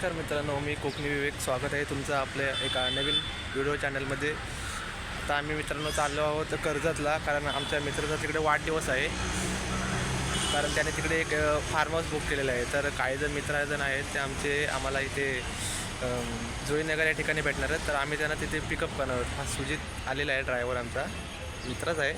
नमस्कार मित्रांनो मी कोकणी विवेक. स्वागत आहे तुमचं आपल्या एका नवीन व्हिडिओ चॅनलमध्ये. आता आम्ही मित्रांनो चाललो आहोत कर्जतला कारण आमच्या मित्राचा तिकडे वाढदिवस आहे. कारण त्याने तिकडे एक फार्म हाऊस बुक केलेलं आहे. तर काही जण मित्रजण आहेत ते आमचे आम्हाला इथे जुईनगर या ठिकाणी भेटणार आहेत. तर आम्ही त्यांना तिथे पिकअप करणार आहोत. हा सुजित आलेला आहे ड्रायव्हर आमचा. मित्रच आहे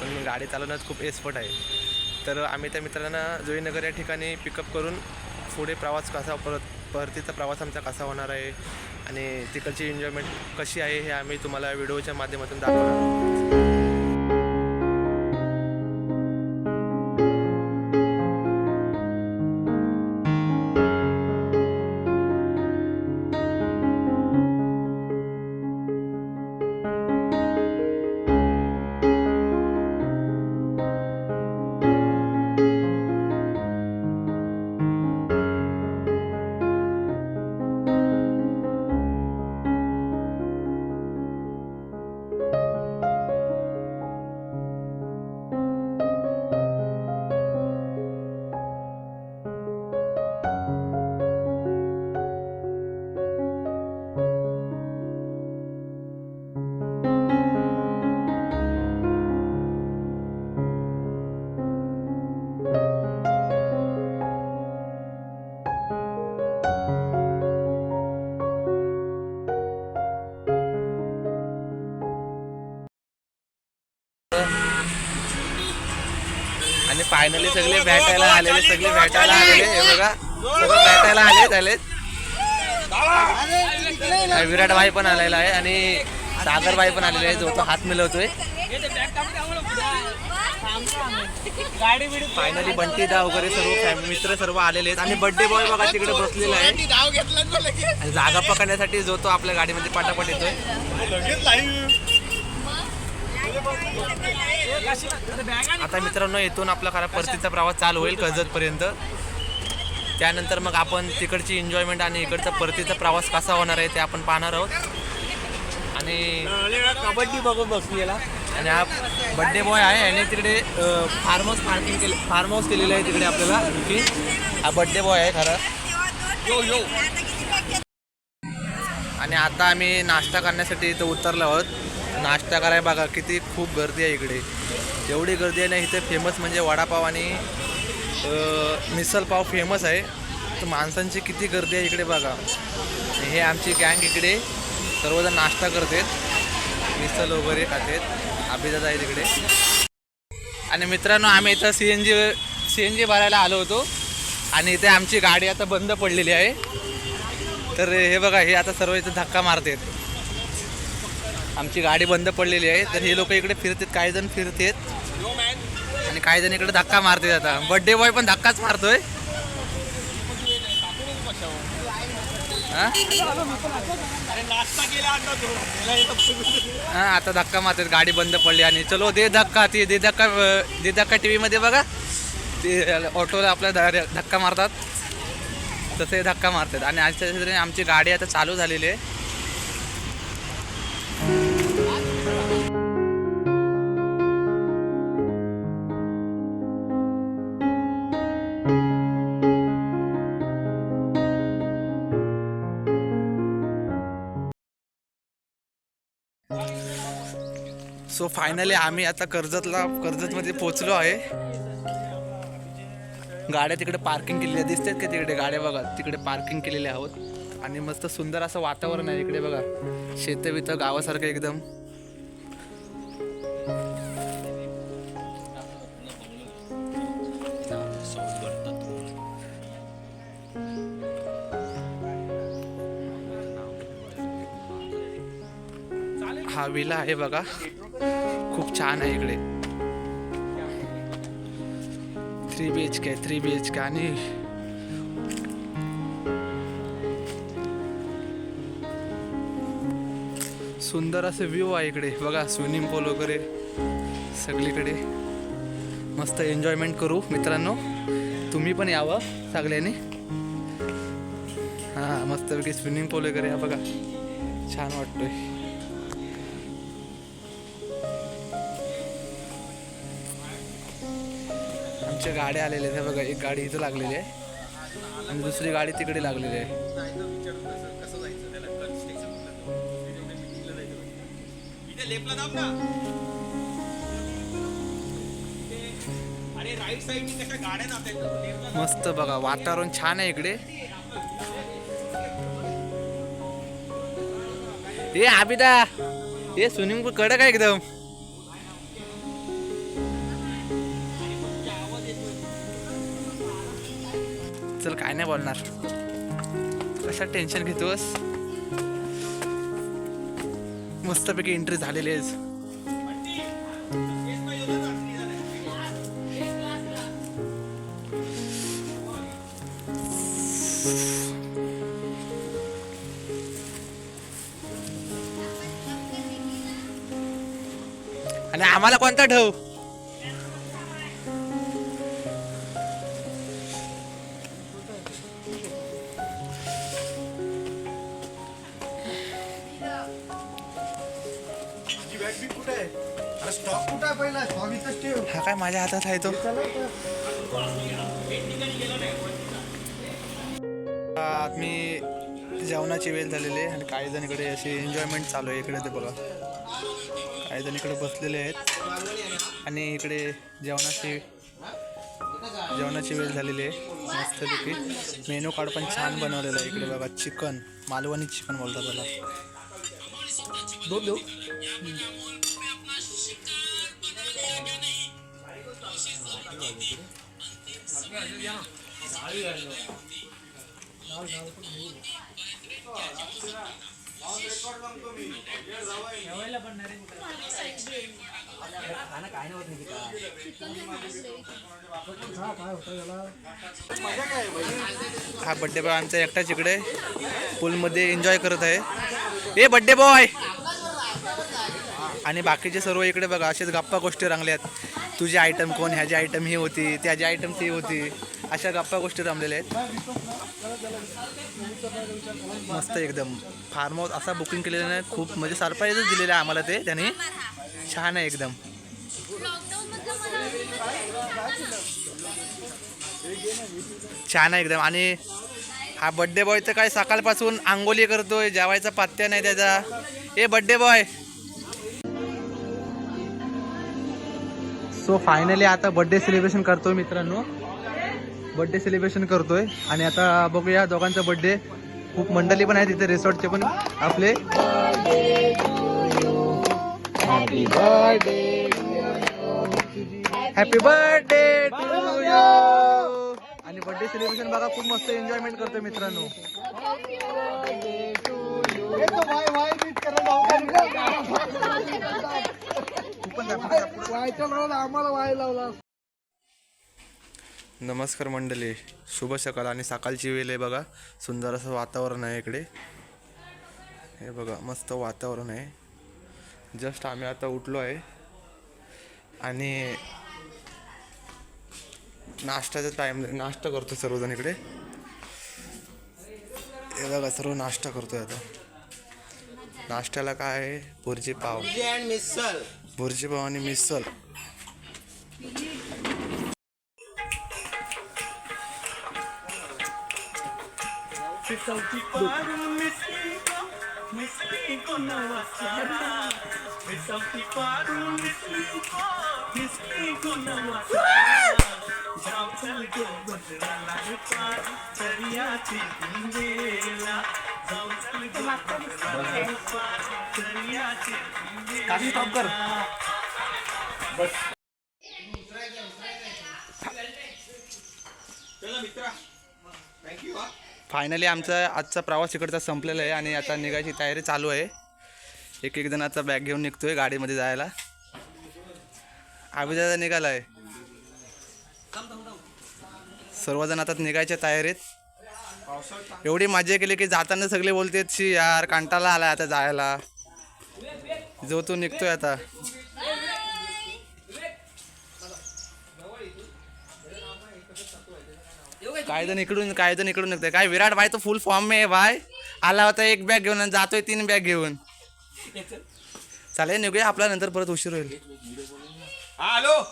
पण गाडी चालवण्यात खूप एक्सपर्ट आहे. तर आम्ही त्या मित्रांना जुईनगर या ठिकाणी पिकअप करून पुढे प्रवास कसा परत परतीचा प्रवास आमचा कसा होणार आहे आणि तिकडची एन्जॉयमेंट कशी आहे हे आम्ही तुम्हाला व्हिडिओच्या माध्यमातून दाखवणार फायनली सगळे भेटायला आलेले सगळे भेटायला आलेले. हे बघा. सगळे भेटायला आले झालेत. विराट भाई पण आलेला आहे आणि सागर भाई पण आलेले आहे जो तो हात मिळवतोय फायनली बंटी दा वगैरे सर्व फॅमिली मित्र सर्व आलेले आहेत. आणि बर्थडे बॉय बघा तिकडे बसलेला आहे. जागा पकडण्यासाठी जो तो आपल्या गाडीमध्ये पाटापाट येतोय. आता मित्रांनो इथून आपला खरा परतीचा प्रवास चालू होईल कर्जतपर्यंत त्यानंतर मग आपण तिकडची एन्जॉयमेंट आणि इकडचा परतीचा प्रवास कसा होणार आहे ते आपण पाहणार आहोत. आणि कबड्डी बघून बसलेला आणि हा बड्डे बॉय आहे आणि तिकडे फार्म हाऊस पार्किंग केले फार्म हाऊस केलेलं आहे तिकडे आपल्याला की हा बड्डे बॉय आहे खरा. यो यो आणि आता आम्ही नाश्ता करण्यासाठी इथं उतरलो आहोत. नाश्ता करायला बघा किती खूप गर्दी आहे इकडे. एवढी गर्दी आहे ना इथे फेमस म्हणजे वडापाव आणि अ, मिसल पाव फेमस आहे. तर माणसांची किती गर्दी आहे इकडे बघा. हे आमची गँग इकडे सर्वजण नाश्ता करतात. मिसल वगैरे खातात. अभिजात आहे तिकडे आणि मित्रांनो आम्ही इथं C N G C N G भरायला आलो होतो. आणि इथे आमची गाडी आता बंद पडलेली आहे. तर हे बघा हे आता सर्व इथे धक्का मारतात. आमची गाडी बंद पडलेली आहे. तर हे लोक इकडे फिरतात काही जण फिरतात. आणि काही जण इकडे धक्का मारतात आता. बर्थडे बॉय पण धक्काच मारतोय. हा? आता धक्का मारतात. गाडी बंद पडली आणि चलो दे धक्का ती दे धक्का दे धक्का टी व्हीमध्ये बघा. ते ऑटोला आपल्या ध- धक्का मारतात. तसे धक्का मारतात. आणि आजच्या आमची गाडी आता चालू झालेली आहे. सो फायनली आम्ही आता कर्जतला कर्जतमध्ये पोचलो आहे. गाड्या तिकडे पार्किंग केलेल्या दिसतात का तिकडे? गाड्या बघा तिकडे पार्किंग केलेल्या आहोत. आणि मस्त सुंदर असं वातावरण आहे इकडे बघा. शेत बित गावासारखं एकदम. हा विला आहे बघा. खूप छान आहे इकडे. Three B H K three B H K आणि सुंदर असं व्ह्यू आहे इकडे. बघा स्विमिंग पूल वगैरे सगळीकडे. मस्त एन्जॉयमेंट करू. मित्रांनो तुम्ही पण यावं सगळ्यांनी. हां मस्तपैकी स्विमिंग पूल वगैरे या बघा छान वाटतोय. आमच्या गाड्या आलेल्या आहेत. बघा एक गाडी इथं लागलेली आहे. आणि दुसरी गाडी तिकडे लागलेली आहे. मस्त बघा वातावरण छान आहे इकडे. ए आबिदा. हे स्विमिंग पूल कडक आहे एकदम. चल काय नाही बोलणार. कशा टेन्शन घेतोस? मस्तपैकी एंट्री झालेली आहेस आणि आम्हाला कोणता ठेव हा काय माझ्या हातात आहे तो? मी जेवणाची वेळ झालेली आहे आणि काही जण इकडे अशी एन्जॉयमेंट चालू आहे इकडे ते बघा. काही जण इकडे बसलेले आहेत आणि इकडे जेवणाची जेवणाची वेळ झालेली आहे. मस्तपैकी. मेनू कार्ड पण छान बनवलेलं आहे इकडे बघा. चिकन मालवणी चिकन बोलतात त्याला. दोन देऊ. हा बड्डे भाऊ आमचा एकटाच इकडे. पूलमध्ये एन्जॉय करत आहे. ए बड्डे बॉय आणि बाकीचे सर्व इकडे बघा असेच गप्पा गोष्टी रंगल्यात. तुझी आयटम कोण? ह्याची आयटम ही होती त्याची आयटम ती होती. अशा गप्पा गोष्टी रमलेल्या आहेत. मस्त एकदम. फार्म हाऊस असा बुकिंग केलेला नाही खूप म्हणजे सरप्राईजच दिलेलं आहे आम्हाला ते त्याने. छान आहे एकदम. छान आहे एकदम. आणि हा बड्डे बॉय तर काय सकाळपासून आंघोली करतोय जेवायचा पत्त्या नाही त्याचा. ए बड्डे बॉय सो फायनली आता बड्डे सेलिब्रेशन करतोय मित्रांनो. बड्डे सेलिब्रेशन करतोय. आणि आता बघूया दोघांचा बड्डे खूप मंडळी पण आहेत तिथे रिसॉर्टचे पण आपले. हॅपी बर्थडे टू यू आणि बर्थडे सेलिब्रेशन बघा खूप मस्त एन्जॉयमेंट करतोय मित्रांनो. येतो वाय आम्हाला वाय लावला नमस्कार मंडळी शुभ सकाळ आणि सकाळची वेळ आहे बघा. सुंदर असं वातावरण आहे इकडे. हे बघा मस्त वातावरण आहे. जस्ट आम्ही आता उठलो आहे. आणि नाश्त्याचा टाइम नाश्ता करतो सर्वजण इकडे. हे बघा सर्व नाश्ता करतोय आता. नाश्त्याला काय आहे? भुर्जी पाव. मिसल भुर्जी पाव आणि मिसल काफी स्टॉप कर. बस. फायनली आमचा आजचा प्रवास इकडचा संपलेला आहे आणि आता निघायची तयारी चालू आहे. एक एक जणाचा बॅग घेऊन निघतोय गाडीमध्ये जायला. आविदादा निघाला आहे सर्वजण आता निघायच्या तयारीत. एवढी मजा केली की जाताना सगळे बोलते शी यार कंटाला आला आता जायला. जो तो निघतोय आता. काय जण इकडून काय जण इकडून निघतोय. काय विराट भाई तो फुल फॉर्म मे आहे भाई. आला होता एक बॅग घेऊन आणि जातोय तीन बॅग घेऊन. चालेल निघूया. आपला नंतर परत उशीर होईल. हॅलो.